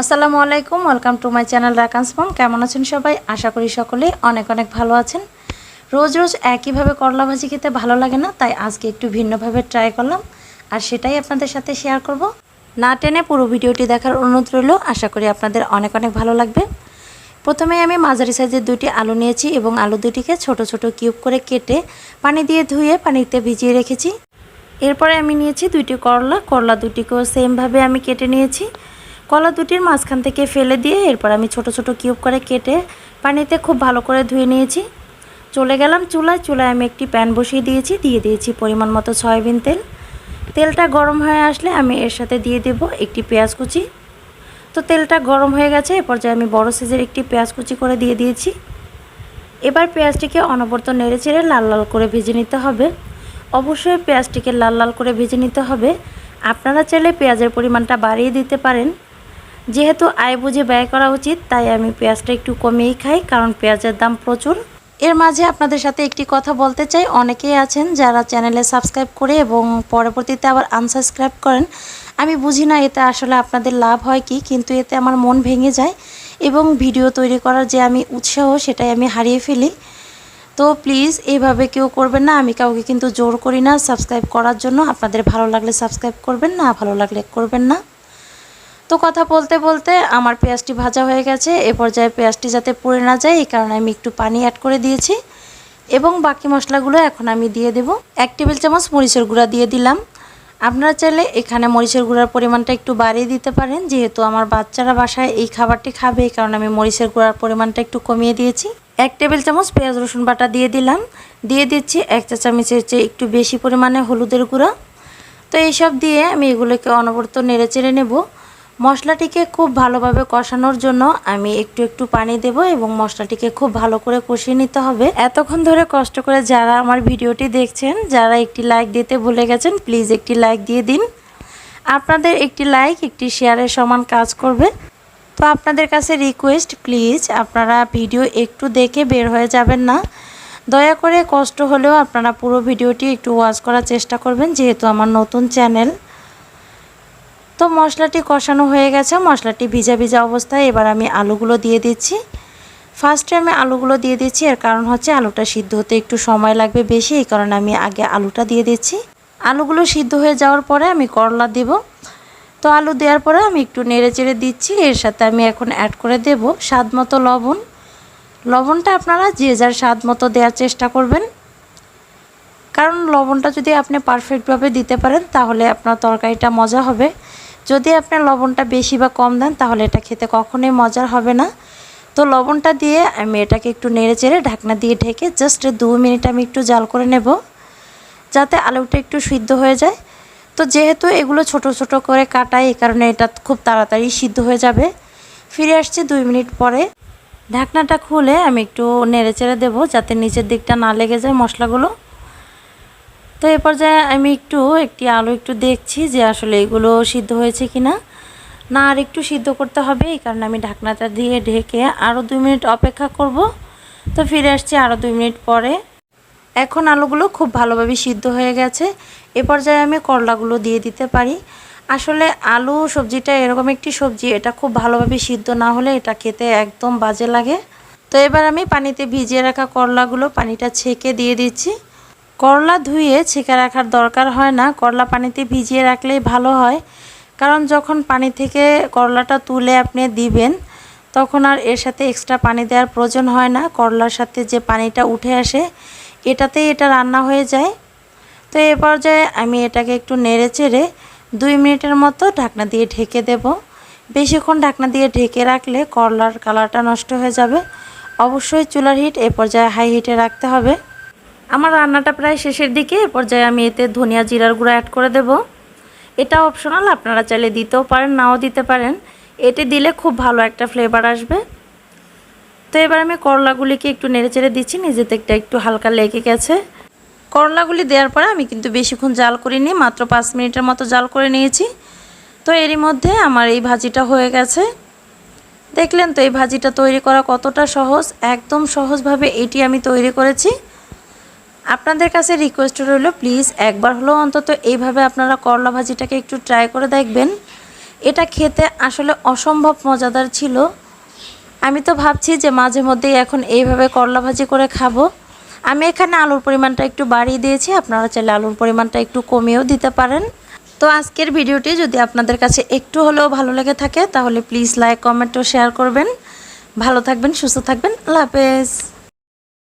আসসালামু আলাইকুম welcome to my channel Rakan's mom কেমন আছেন সবাই? আশা করি সকলেই অনেক অনেক ভালো আছেন। রোজ রোজ একইভাবে করলা ভাজি খেতে ভালো লাগে না, তাই আজকে একটু ভিন্নভাবে ট্রাই করলাম। আর সেটাই আপনাদের সাথে শেয়ার করব। না টেনে পুরো ভিডিওটি দেখার অনুরোধ রইল, আশা করি আপনাদের অনেক অনেক ভালো লাগবে। প্রথমে আমি মাঝারি সাইজের দুটি আলু নিয়েছি এবং আলু দুটিকে ছোট ছোট কিউব করে কেটে পানি দিয়ে ধুয়ে পানিতে ভিজিয়ে রেখেছি। এরপরে আমি নিয়েছি দুইটি করলা করলা দুটিকেও সেমভাবে আমি কেটে নিয়েছি। কলা দুটির মাঝখান থেকে ফেলে দিয়ে এরপর আমি ছোট ছোট কিউব করে কেটে পানিতে খুব ভালো করে ধুয়ে নিয়েছি। চলে গেলাম চুলায়। চুলায় আমি একটি প্যান বসিয়ে দিয়েছি। দিয়ে দিয়েছি পরিমাণ মতো সয়াবিন তেল। তেলটা গরম হয়ে আসলে আমি এর সাথে দিয়ে দেব একটি পেঁয়াজ কুচি। তো তেলটা গরম হয়ে গেছে, এ পর্যায়ে আমি বড় সাইজের একটি পেঁয়াজ কুচি করে দিয়ে দিয়েছি। এবার পেঁয়াজটিকে অনবরত নেড়ে চেড়ে লাল লাল করে ভেজে নিতে হবে। অবশ্যই পেঁয়াজটিকে লাল লাল করে ভেজে নিতে হবে। আপনারা চাইলে পেঁয়াজের পরিমাণটা বাড়িয়ে দিতে পারেন। যেহেতু আয় বুঝে ব্যয় করা উচিত, তাই আমি পেঁয়াজটা একটু কমিয়েই খাই, কারণ পেঁয়াজের দাম প্রচুর। এর মাঝে আপনাদের সাথে একটি কথা বলতে চাই। অনেকেই আছেন যারা চ্যানেলে সাবস্ক্রাইব করে এবং পরবর্তীতে আবার আনসাবস্ক্রাইব করেন। আমি বুঝি না এতে আসলে আপনাদের লাভ হয় কি, কিন্তু এতে আমার মন ভেঙে যায় এবং ভিডিও তৈরি করার যে আমি উৎসাহ, সেটাই আমি হারিয়ে ফেলি। তো প্লিজ এইভাবে কেউ করবেন না। আমি কাউকে কিন্তু জোর করি না। সাবস্ক্রাইব করার জন্য আপনাদের ভালো লাগলে সাবস্ক্রাইব করবেন, না ভালো লাগলে করবেন না। তো কথা বলতে বলতে আমার পেঁয়াজটি ভাজা হয়ে গেছে। এ পর্যায়ে পেঁয়াজটি যাতে পুড়ে না যায়, এই কারণে আমি একটু পানি অ্যাড করে দিয়েছি এবং বাকি মশলাগুলো এখন আমি দিয়ে দেব। এক টেবিল চামচ মরিচের গুঁড়া দিয়ে দিলাম। আপনারা চাইলে এখানে মরিচের গুঁড়ার পরিমাণটা একটু বাড়িয়ে দিতে পারেন। যেহেতু আমার বাচ্চারা বাসায় এই খাবারটি খাবে, এই কারণে আমি মরিচের গুঁড়ার পরিমাণটা একটু কমিয়ে দিয়েছি। এক টেবিল চামচ পেঁয়াজ, রসুন বাটা দিয়ে দিলাম। দিয়ে দিচ্ছি এক চা চামচের চেয়ে একটু বেশি পরিমাণে হলুদের গুঁড়া। তো এইসব দিয়ে আমি এগুলোকে অনবরত নেড়ে চেড়ে নেব। মশলাটিকে খুব ভালোভাবে কষানোর জন্য আমি একটু একটু পানি দেব এবং মশলাটিকে খুব ভালো করে কষিয়ে নিতে হবে। এতক্ষণ ধরে কষ্ট করে যারা আমার ভিডিওটি দেখছেন, যারা একটি লাইক দিতে ভুলে গেছেন, প্লিজ একটি লাইক দিয়ে দিন। আপনাদের একটি লাইক, একটি শেয়ারের সমান কাজ করবে। তো আপনাদের কাছে রিকোয়েস্ট প্লিজ আপনারা ভিডিও একটু দেখে বের হয়ে যাবেন না। দয়া করে কষ্ট হলেও আপনারা পুরো ভিডিওটি একটু ওয়াচ করার চেষ্টা করবেন, যেহেতু আমার নতুন চ্যানেল তো মশলাটি কষানো হয়ে গেছে। মশলাটি ভিজা ভিজা অবস্থায় এবার আমি আলুগুলো দিয়ে দিচ্ছি। ফার্স্টে আমি আলুগুলো দিয়ে দিচ্ছি। এর কারণ হচ্ছে আলুটা সিদ্ধ হতে একটু সময় লাগবে বেশি, এই কারণে আমি আগে আলুটা দিয়ে দিচ্ছি। আলুগুলো সিদ্ধ হয়ে যাওয়ার পরে আমি করলা দেব। তো আলু দেওয়ার পরে আমি একটু নেড়ে চেড়ে দিচ্ছি। এর সাথে আমি এখন অ্যাড করে দেব স্বাদ মতো লবণ। লবণটা আপনারা যে যার স্বাদ মতো দেওয়ার চেষ্টা করবেন। কারণ লবণটা যদি আপনি পারফেক্টভাবে দিতে পারেন, তাহলে আপনার তরকারিটা মজা হবে। যদি আপনি লবণটা বেশি বা কম দেন, তাহলে এটা খেতে কখনোই মজার হবে না। তো লবণটা দিয়ে আমি এটাকে একটু নেড়ে চেড়ে ঢাকনা দিয়ে ঢেকে জাস্ট দু মিনিট আমি একটু জাল করে নেব, যাতে আলুটা একটু সিদ্ধ হয়ে যায়। তো যেহেতু এগুলো ছোট ছোট করে কাটাই, এই কারণে এটা খুব তাড়াতাড়ি সিদ্ধ হয়ে যাবে। ফিরে আসছি দুই মিনিট পরে। ঢাকনাটা খুলে আমি একটু নেড়ে চেড়ে দেবো, যাতে নিচের দিকটা না লেগে যায় মশলাগুলো। তো এ পর্যায়ে আমি একটু, একটি আলু একটু দেখছি যে আসলে এগুলো সিদ্ধ হয়েছে কি না না আর একটু সিদ্ধ করতে হবে, এই কারণে আমি ঢাকনাটা দিয়ে ঢেকে আরও দুই মিনিট অপেক্ষা করব। তো ফিরে আসছি আরও দুই মিনিট পরে। এখন আলুগুলো খুব ভালোভাবে সিদ্ধ হয়ে গেছে। এ পর্যায়ে আমি করলাগুলো দিয়ে দিতে পারি। আসলে আলু সবজিটা এরকম একটি সবজি, এটা খুব ভালোভাবে সিদ্ধ না হলে এটা খেতে একদম বাজে লাগে। তো এবার আমি পানিতে ভিজিয়ে রাখা করলাগুলো পানিটা ছেঁকে দিয়ে দিচ্ছি। করলা ধুয়ে ছেঁকে রাখার দরকার হয় না। করলা পানিতে ভিজিয়ে রাখলেই ভালো হয়। কারণ যখন পানি থেকে করলাটা তুলে আপনি দিবেন, তখন আর এর সাথে এক্সট্রা পানি দেওয়ার প্রয়োজন হয় না। করলার সাথে যে পানিটা উঠে আসে, এটাতেই এটা রান্না হয়ে যায়। তো এ পর্যায়ে আমি এটাকে একটু নেড়ে চেড়ে দুই মিনিটের মতো ঢাকনা দিয়ে ঢেকে দেব। বেশিক্ষণ ঢাকনা দিয়ে ঢেকে রাখলে করলার কালারটা নষ্ট হয়ে যাবে। অবশ্যই চুলার হিট এ পর্যায়ে হাই হিটে রাখতে হবে। আমার রান্নাটা প্রায় শেষের দিকে, এ পর্যায়ে আমি এতে ধনিয়া জিরার গুঁড়ো অ্যাড করে দেব। এটা অপশনাল আপনারা চাইলে দিতেও পারেন, নাও দিতে পারেন। এটি দিলে খুব ভালো একটা ফ্লেভার আসবে। তো এবার আমি করলাগুলিকে একটু নেড়ে চেড়ে দিচ্ছি নিজে থেকে একটু হালকা লেগে গেছে। করলাগুলি দেওয়ার পরে আমি কিন্তু বেশিক্ষণ জাল করিনি, মাত্র পাঁচ মিনিটের মতো জাল করে নিয়েছি। তো এরই মধ্যে আমার এই ভাজিটা হয়ে গেছে। দেখলেন তো, এই ভাজিটা তৈরি করা কতটা সহজ, একদম সহজভাবে এটি আমি তৈরি করেছি। আপনাদের কাছে রিকোয়েস্ট রইল প্লিজ একবার হলেও অন্তত এইভাবে আপনারা করলা ভাজিটাকে একটু ট্রাই করে দেখবেন। এটা খেতে আসলে অসম্ভব মজাদার ছিল। আমি তো ভাবছি যে মাঝে মধ্যেই এখন এইভাবে করলা ভাজি করে খাব। আমি এখানে আলুর পরিমাণটা একটু বাড়িয়ে দিয়েছি, আপনারা চাইলে আলুর পরিমাণটা একটু কমিয়েও দিতে পারেন। তো আজকের ভিডিওটি যদি আপনাদের কাছে একটু হলেও ভালো লেগে থাকে, তাহলে প্লিজ লাইক কমেন্ট ও শেয়ার করবেন। ভালো থাকবেন, সুস্থ থাকবেন, আল্লাহ হাফেজ।